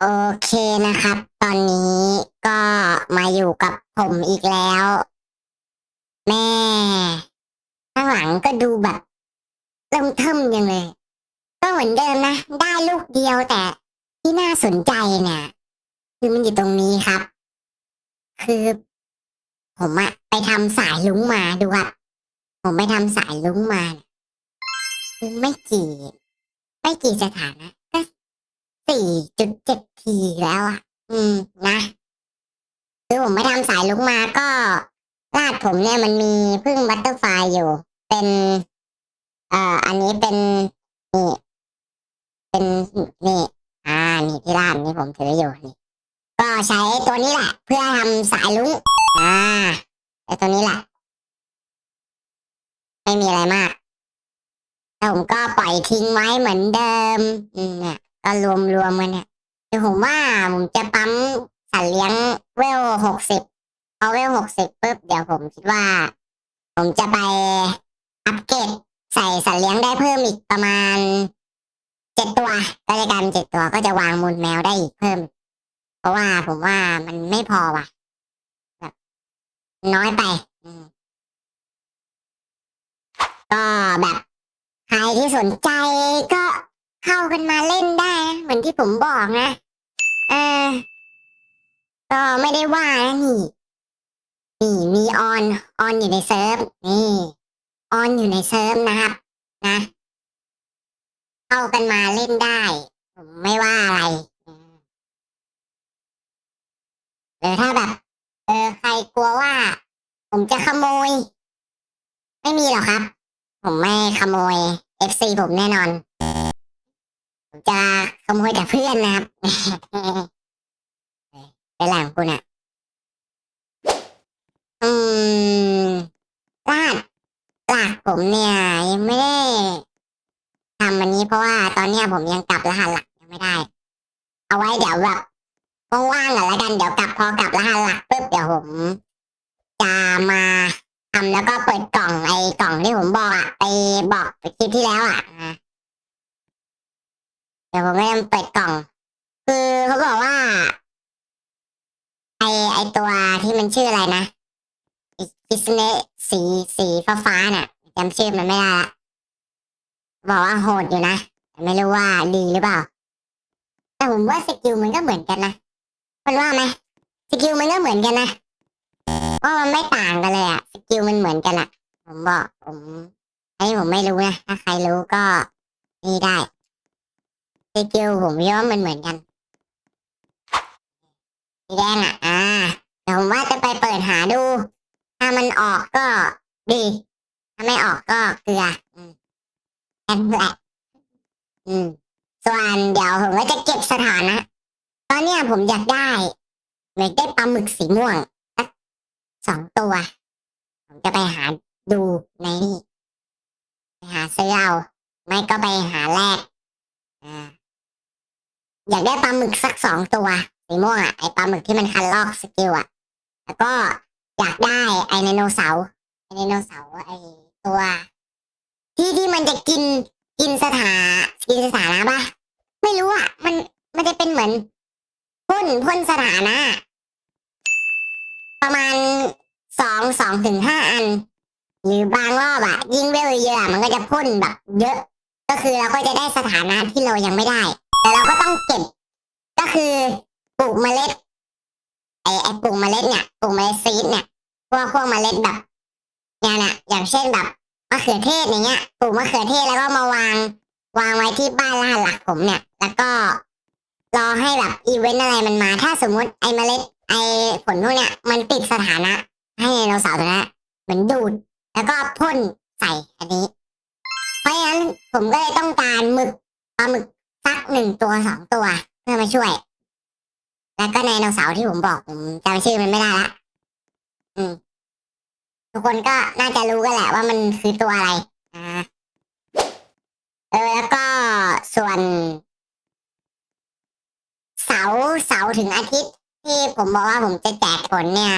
โอเคนะครับ ตอนนี้ก็มาอยู่กับผมอีกแล้ว แม่ข้างหลังก็ดูแบบเริ่มเทิมยังเลย ก็เหมือนเดิมนะ ได้ลูกเดียวแต่ที่น่าสนใจเนี่ย คือมันอยู่ตรงนี้ครับ คือ ผมอะไปทำสายลุงมาดูครับผมไปทำสายลุงมาคือไม่กี่ ไม่กี่สถานะ สี่จุดเจ็ดทีแล้วอะ อืมนะคือผมไปทำสายลุกมาก็ลาดผมเนี่ยมันมีพึ่งบัตเตอร์ไฟอยู่ เป็น เอ่อ อันนี้เป็นนี่เป็นนี่ อ่า นี่ที่ร้านนี่ผมถืออยู่นี่ ก็ใช้ตัวนี้แหละ เพื่อทำสายลุงอ่าไอตัวนี้แหละไม่มีอะไรมากแล้วผมก็ปล่อยทิ้งไว้เหมือนเดิม อืมเนี่ย ก็รวมรวมๆกันเนี่ยคือผมว่าผมจะปั๊มสัตว์เลี้ยงเวลหกสิบพอเวลหกสิบปุ๊บเดี๋ยวผมคิดว่า ผมจะไปอัปเกรดใส่สัตว์เลี้ยงได้เพิ่มอีกประมาณเจ็ดตัว ก็จะกลายเป็นเจ็ดตัวก็จะวางมูลแมวได้อีกเพิ่ม เพราะว่าผมว่ามันไม่พอว่ะแบบน้อยไป อืมก็แบบใครที่สนใจก็ เข้ากันมาเล่นได้นะเหมือนที่ผมบอกนะ เออก็ไม่ได้ว่านะนี่ นี่มีออนออนอยู่ในเซิร์ฟนี่ออนอยู่ในเซิร์ฟนะครับ นะเข้ากันมาเล่นได้ ผมไม่ว่าอะไรหรือถ้าแบบ เออใครกลัวว่า ผมจะขโมย ไม่มีหรอกครับ ผมไม่ขโมย FC ผมแน่นอน จะขโมยแต่เพื่อนนะครับเป็นหลังคุณอะอืมลาดหลักผมเนี่ยยังไม่ได้ทำอันนี้เพราะว่าตอนเนี้ยผมยังกลับรหัสหลักยังไม่ได้ เอาไว้เดี๋ยวแบบว่างๆก่อนละกันเดี๋ยวกลับพอกลับรหัสหลักปุ๊บเดี๋ยวผมจะมาทำแล้วก็เปิดกล่องไอ้กล่องที่ผมบอกอะไปบอกไปคลิปที่แล้วอะนะ ดี๋ยวผมก็จะเปิดกล่อง คือเขาบอกว่า ไอไอตัวที่มันชื่ออะไรนะคิสเนสีสีฟ้าฟ้าๆน่ะจำชื่อมันไม่ได้ละบอกว่าโหดอยู่นะไม่รู้ว่าดีหรือเปล่า แต่ผมว่าสกิลมันก็เหมือนกันนะมันว่าไหมสกิลมันก็เหมือนกันนะว่ามันไม่ต่างกันเลยอะสกิลมันเหมือนกันอะผมบอกผมไอ้ผมไม่รู้นะถ้าใครรู้ก็นี่ได้ สกิลผมคิดว่ามันเหมือนกันสีแดงอะ อ่าแต่ผมว่าจะไปเปิดหาดู ถ้ามันออกก็ดี ถ้าไม่ออกก็เกลืออืมแอนแหละอืม ส่วนเดี๋ยวผมก็จะเก็บสถานะ ตอนเนี้ยผมอยากได้อยากได้ปลาหมึกสีม่วงสักสองตัว ผมจะไปหาดูในนี่ไปหาซื้อเอาไม่ก็ไปหาแลกอ่า อยากได้ปลาหมึกสักสองตัวสีม่วงอะไอปลาหมึกที่มันคันลอกสกิลอะ แล้วก็อยากได้ไอไดโนเสาร์ไอไดโนเสาร์ไอตัว ที่ที่มันจะกินกินสถากินสถานะปะไม่รู้อะ มันมันจะเป็นเหมือนพ่นพ่นสถานะ ประมาณสองสองถึงห้าอัน หรือบางรอบอะ ยิ่งเวลเยอะอะมันก็จะพ่นแบบ เยอะ ก็คือเราก็จะได้สถานะที่เรายังไม่ได้ แต่เราก็ต้องเก็บ ก็คือปลูกเมล็ดไอไอปลูกเมล็ดเนี่ยปลูกเมล็ดซีดเนี่ยพวกพวกเมล็ดแบบเนี่ยนะอย่างเช่นแบบมะเขือเทศอย่างเงี้ยปลูกมะเขือเทศแล้วก็มาวาง วางไว้ที่บ้านล่าหลักผมเนี่ย แล้วก็รอให้แบบอีเวนต์อะไรมันมา ถ้าสมมุติไอเมล็ด ไอผลพวกเนี้ยมันติดสถานะ ให้ไดโนเสาร์ตัวนั้เหมือนดูด แล้วก็พ่นใส่อันนี้ เพราะฉะนั้นผมก็เลยต้องการหมึกปลาหมึก สักหนึ่งตัวสองตัว เพื่อมาช่วย แล้วก็ไดโนเสาร์ที่ผมบอกผมจำชื่อมันไม่ได้ละอืม ทุกคนก็น่าจะรู้กันแหละว่ามันคือตัวอะไร อ่า เออแล้วก็ส่วน เสาร์เสาร์ถึงอาทิตย์ ที่ผมบอกว่าผมจะแจกผลเนี่ย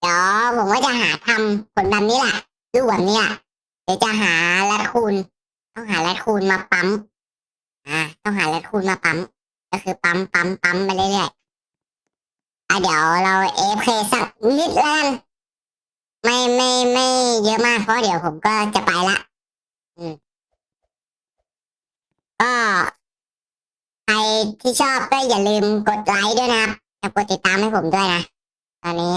เดี๋ยวผมก็จะหาทำผลแบบนี้แหละรูปแบบนี้แหละเดี๋ยวจะหาแรดคูนต้องหาแรดคูนมาปั๊ม อ่าต้องหาแรดคูนมาปั๊ม ก็คือปั๊มปั๊มปั๊มไปเรื่อยๆอะเดี๋ยวเราเอฟเคสักนิดแล้วกันไม่ไม่ไม่เยอะมากเพราะเดี๋ยวผมก็จะไปละ อืม ก็ใครที่ชอบก็อย่าลืมกดไลค์ด้วยนะครับกับกดติดตามให้ผมด้วยนะ ตอนนี้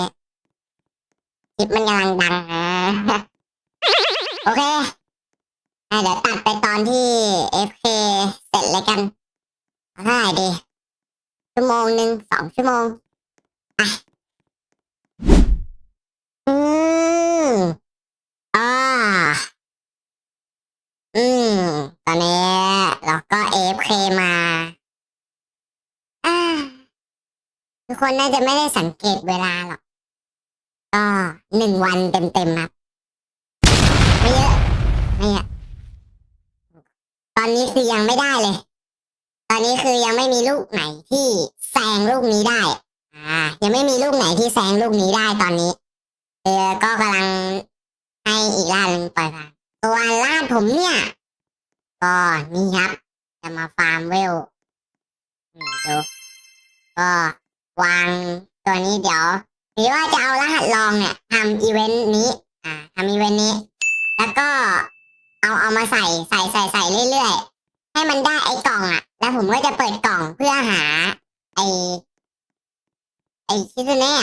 คลิปมันกำลังดังนะโอเค อะเดี๋ยวตัดไปตอนที่ FK เสร็จเลยกันเท่าไหร่ดีชั่วโมงหนึ่งสองชั่วโมงอะอืมอ่าอืม ตอนนี้เราก็ AFK มาอ่าทุกคนน่าจะไม่ได้สังเกตเวลาหรอก ก็หนึ่งวันเต็มๆครับไม่เยอะไม่เยอะ ตอนนี้คือยังไม่ได้เลย ตอนนี้คือยังไม่มีลูกไหนที่แซงลูกนี้ได้ อ่า ยังไม่มีลูกไหนที่แซงลูกนี้ได้ตอนนี้ เออก็กำลังให้อีกล่าหนึ่งปล่อยผ่านตัวล่าผมเนี่ย ก็นี่ครับ จะมาฟาร์มเวลนี่ดูก็วางตัวนี้เดี๋ยวหรือว่าจะเอารหัสลองเนี่ยทำอีเวนต์นี้ อ่าทำอีเวนต์นี้ แล้วก็ เอาเอามาใส่ใส่ใส่ใส่เรื่อยๆให้มันได้ไอ้กล่องอะ แล้วผมก็จะเปิดกล่องเพื่อหา ไอ้ไอ้คิดเน่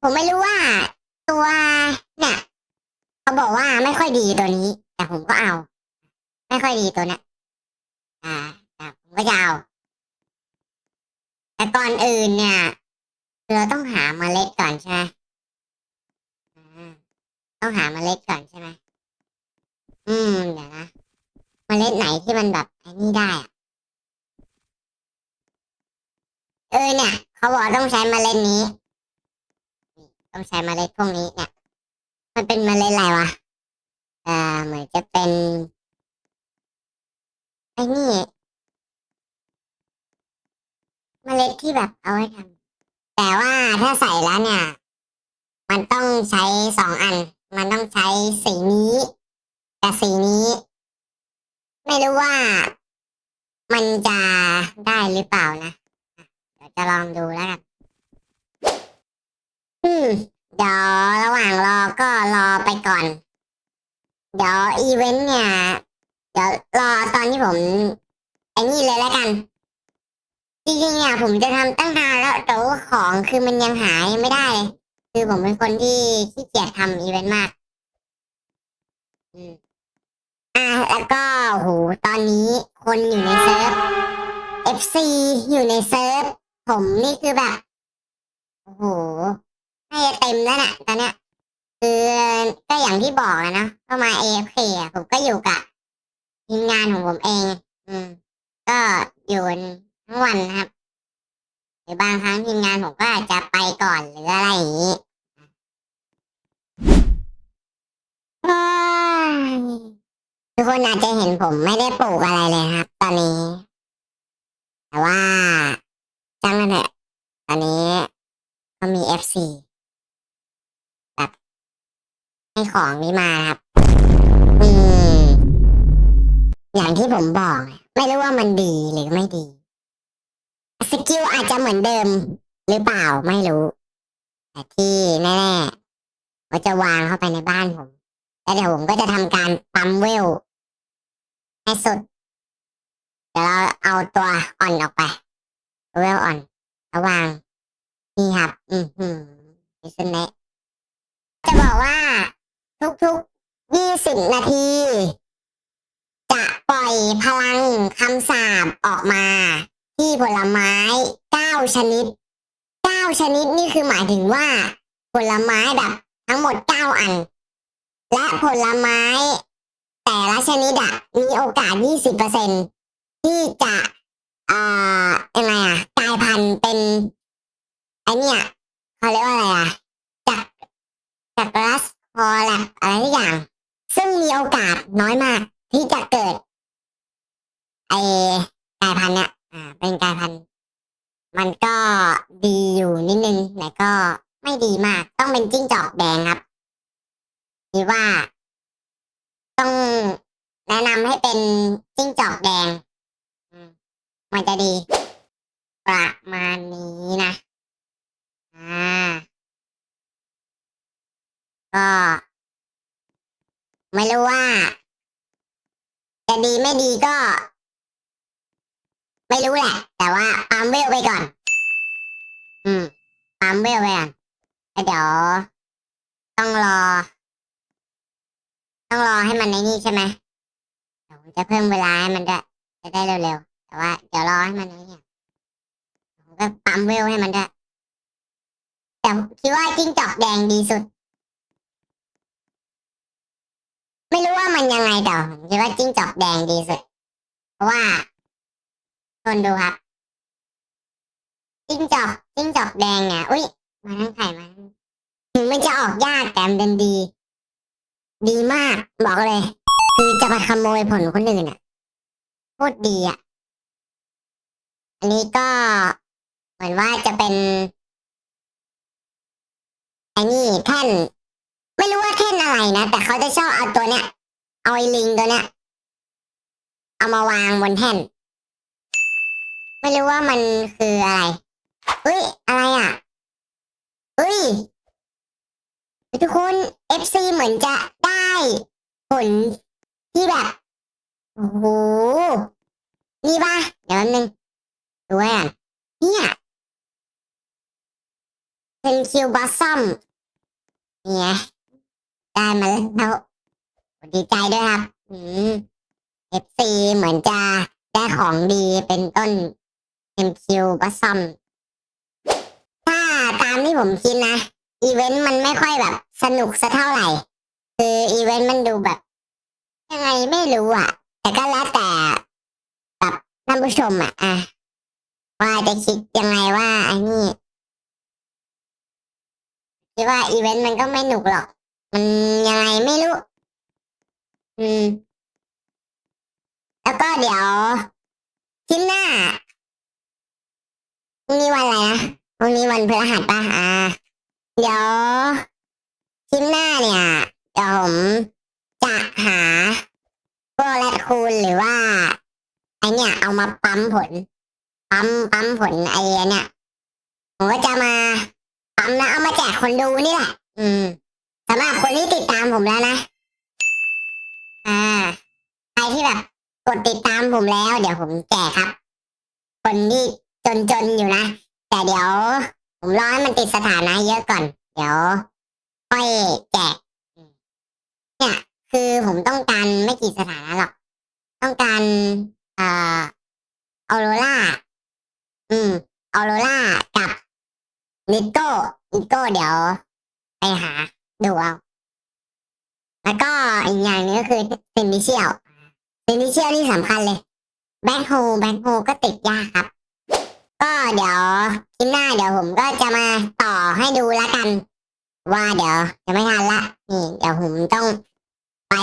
ผมไม่รู้ว่าตัวเนี่ยเขาบอกว่าไม่ค่อยดีตัวนี้ แต่ผมก็เอา ไม่ค่อยดีตัวเนี้ยอ่าแต่ผมก็จะเอาแต่ก่อนอื่นเนี่ยเราต้องหาเมล็ดก่อนใช่ไหมต้องหาเมล็ดก่อนใช่ไหม อืม เดี๋ยวนะเมล็ดไหนที่มันแบบไอ้นี่ได้อะเออเนี่ย เขาบอกต้องใช้เมล็ดนี้ ต้องใช้เมล็ดพวกนี้เนี่ย มันเป็นเมล็ดอะไรวะเออเหมือนจะเป็นไอ้นี่เมล็ดที่แบบเอาไว้ทำแต่ว่าถ้าใส่แล้วเนี่ย มันต้องใช้สองอัน มันต้องใช้สีนี้ กับสีนี้ ไม่รู้ว่า มันจะได้หรือเปล่านะอะเดี๋ยวจะลองดูแล้วกันอืมเดี๋ยวระหว่างรอก็รอไปก่อน เดี๋ยวอีเวนต์เนี่ย เดี๋ยวรอตอนที่ผมไอ้นี่เลยแล้วกัน จริงๆเนี่ยผมจะทำตั้งนานแล้วแต่ว่าของคือมันยังหายไม่ได้เลยคือผมเป็นคนที่ขี้เกียจทำอีเวนต์มาก อืม อะแล้วก็โหตอนนี้คนอยู่ในเซิร์ฟ FC อยู่ในเซิร์ฟ ผมนี่คือแบบโอ้โหน่เต็มแล้วน่ะตอนเนี้ยคือก็อย่างที่บอกอะนะ ก็มา AFK อะผมก็อยู่กับทีมงานของผมเอง อืม ก็อยู่ทั้งวันนะครับ หรือบางครั้งทีมงานผมก็อาจจะไปก่อนหรืออะไรอย่างนี้ ทุกคนอาจจะเห็นผมไม่ได้ปลูกอะไรเลยครับ ตอนนี้ แต่ว่าจังกันเถอะตอนนี้ก็มี FC แบบให้ของนี้มาครับ อืม อย่างที่ผมบอก ไม่รู้ว่ามันดีหรือไม่ดี สกิลอาจจะเหมือนเดิม หรือเปล่าไม่รู้ แต่ที่แน่ๆว่าจะวางเข้าไปในบ้านผมแล้วเดี๋ยวผมก็จะทำการปั๊มเวล ให้สุด เดี๋ยวเราเอาตัวอ่อนออกไปเวลอ่อนแล้ววางนี่ครับ อืมหืมดิสเนจะบอกว่าทุกๆยี่สิบนาที จะปล่อยพลังคำสาปออกมา ที่ผลไม้เก้าชนิดเก้าชนิดนี่คือหมายถึงว่า ผลไม้แบบทั้งหมดเก้าอัน และผลไม้ แต่ละชนิดอะมีโอกาส 20%ที่จะเอ่อยังไงอะกลายพันธุ์เป็นไอเนี่ยเขาเรียกว่าอะไรอะจากจากรัสพอแลบอะไรทุกอย่าง ซึ่งมีโอกาสน้อยมาก ที่จะเกิดไอกลายพันธุ์เนี่ยอ่า เป็นกลายพันธุ์มันก็ดีอยู่นิดนึงแต่ก็ไม่ดีมาก ต้องเป็นจิ้งครับคิดว่า ต้องแนะนำให้เป็นจิ้งจอกแดง อืมมันจะดี ประมาณนี้นะ อ่า ก็ ไม่รู้ ว่าจะดีไม่ดีก็ ไม่รู้แหละ แต่ว่าปั๊มเวลไปก่อน อืมปั๊มเวลไปก่อนแล้วเดี๋ยว ต้องรอ ต้องรอให้มันในนี่ใช่ไหมเดี๋ยวจะเพิ่มเวลาให้มันด้วยจะได้เร็วๆแต่ว่าเดี๋ยวรอให้มันในนี่ผมก็ปั๊มเวลให้มันด้วยแต่คิดว่าจิ้งจอกแดงดีสุด ไมันยังไงแต่ผมคิดว่าจิ้งจอกแดงดีสุด เพราะว่าทนดูครับ จิ้งจอกจิ้งจอกแดงเนี่ยอุ้ยมาทั้งไข่มาถึงมันจะออกยากแต่มันเป็นดี ดีมาก บอกเลย คือจะมาขโมยผลคนอื่นอะโคตรดีอะ อันนี้ก็เหมือนว่าจะเป็นไอ้นี่แท่น ไม่รู้ว่าแท่นอะไรนะ แต่เขาจะชอบเอาตัวเนี้ย เอาไอ้ลิงตัวเนี้ยเอามาวางบนแท่น ไม่รู้ว่ามันคืออะไรเฮ้ย อะไรอะเฮ้ย ทุกคน FC เหมือนจะได้ผลที่แบบ โอ้โห นี่ป่ะ เดี๋ยวแป๊บนึงดูไว้ก่อนเนี่ยเป็นคิวบอสซัมเนี่ย ได้มาแล้ว ดีใจด้วยครับ อืม FC เหมือนจะได้ของดีเป็นต้น MQ บอสซัมถ้าตามที่ผมคิดนะ อีเวนต์มันไม่ค่อยแบบ สนุกสักเท่าไหร่ คืออีเวนต์มันดูแบบ ยังไงไม่รู้อะ แต่ก็แล้วแต่แบบท่านผู้ชมอะอะว่าจะคิดยังไงว่าไอ้นี่คิดว่าอีเวนต์มันก็ไม่หนุกหรอก มันยังไงไม่รู้ อืม แล้วก็เดี๋ยวคลิปหน้าพรุ่งนี้วันอะไรนะพรุ่งนี้วันพฤหัสป่ะอ่า เดี๋ยวคลิปหน้าเนี่ยเดี๋ยวผมจะหาพวกแรดคูนหรือว่าไอเนี่ย เอามาปั๊มผล ปั๊มปั๊มผลไอเนี่ยผมก็จะมาปั๊มแล้วเอามาแจกคนดูนี่แหละ อืมสำหรับคนที่ติดตามผมแล้วนะ อ่าใครที่แบบกดติดตามผมแล้ว เดี๋ยวผมแจกครับ คนที่จนๆอยู่นะ แต่เดี๋ยว ผมรอให้มันติดสถานะเยอะก่อน เดี๋ยวค่อยแจกเนี่ยคือผมต้องการไม่กี่สถานะหรอก ต้องการ เอ่อออโรล่าอืมออโรล่ากับนิโก้นิโก้เดี๋ยว ไปหาดูเอา แล้วก็อีกอย่างหนึงก็คือเซนิเชียลเซนิเชียลที่สำคัญเลย แบ็คโฮแบ็คโฮก็ติดยากครับ ก็เดี๋ยวคลิปหน้าเดี๋ยวผมก็จะมาต่อให้ดูแล้วกัน ว่าเดี๋ยวจะไม่ทันละนี่เดี๋ยวผมต้องไป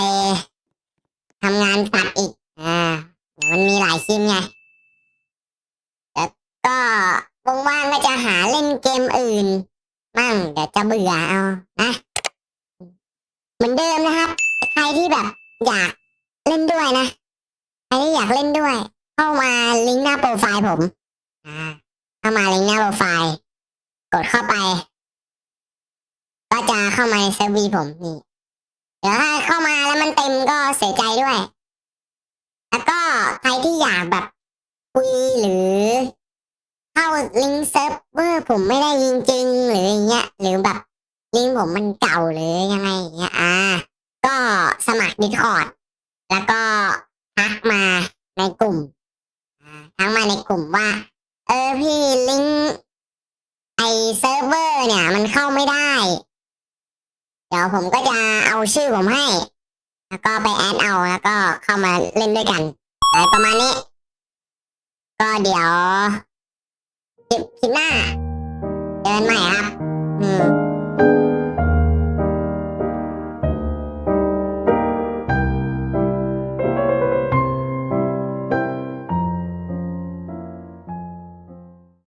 ทำงานตัดอีก อ่า เดี๋ยวมันมีหลายคลิปไงแล้วก็ว่างๆก็จะหาเล่นเกมอื่น มั่งเดี๋ยวจะเบื่อเอานะ เหมือนเดิมนะครับ ใครที่แบบอยากเล่นด้วยนะ ใครที่อยากเล่นด้วย เข้ามาลิงก์หน้าโปรไฟล์ผม อ่า เข้ามาลิงก์หน้าโปรไฟล์ กดเข้าไป ก็จะเข้า มาในเซิร์ฟวีผมนี่เดี๋ยวถ้าเข้ามาแล้วมันเต็มก็เสียใจด้วย แล้วก็ใครที่อยากแบบคุยหรือ เข้าลิงก์เซิร์ฟเวอร์ผมไม่ได้จริงๆหรืออย่างเงี้ยหรือแบบลิงก์ผมมันเก่าหรือยังไงอย่างเงี้ยอ่าก็สมัครดิสคอร์ดแล้วก็ทักมาในกลุ่มทักมาในกลุ่มว่า เออพี่ลิงก์ไอเซิร์ฟเวอร์เนี่ย มันเข้าไม่ได้ เดี๋ยวผมก็จะเอาชื่อผมให้ แล้วก็ไปแอดเอาแล้วก็เข้ามาเล่นด้วยกันอะไรประมาณนี้ ก็เดี๋ยวคลิปคลิปหน้าเจอกันใหม่ครับ